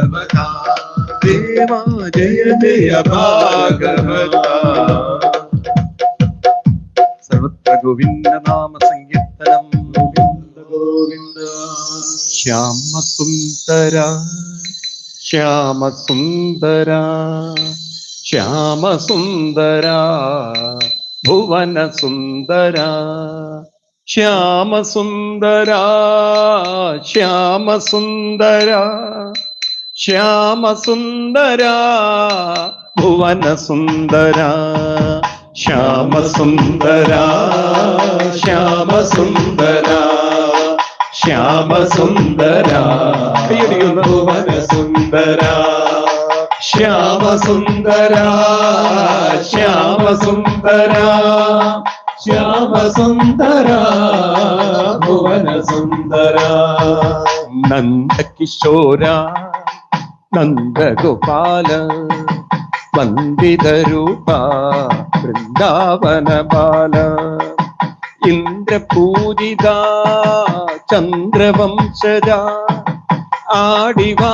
ഭാഗവത ദേവാ ജയ ജയ ഭാഗവത സർവത്ര ഗോവിന്ദ നാമ ശ്യാമ ഗോവിന്ദ ഭുവന സുന്ദര ശ്യാമ സുന്ദര ശ്യാമസുന്ദര. ശ്യാമസുന്ദര. ശ്യാമസുന്ദര ഭുവനസുന്ദര. ശ്യാമസുന്ദര ശ്യാമസുന്ദര. ശ്യാമസുന്ദര ഭുവനസുന്ദര. ശ്യാമസുന്ദര ശ്യാമസുന്ദര. ശ്യാമസുന്ദര ഭുവനസുന്ദര. നന്ദകിശോര. നന്ദഗോപാല വന്ദിതരൂപ വൃന്ദാവന ബാല ഇന്ദ്രപൂജിത ചന്ദ്രവംശജ ആടിവാ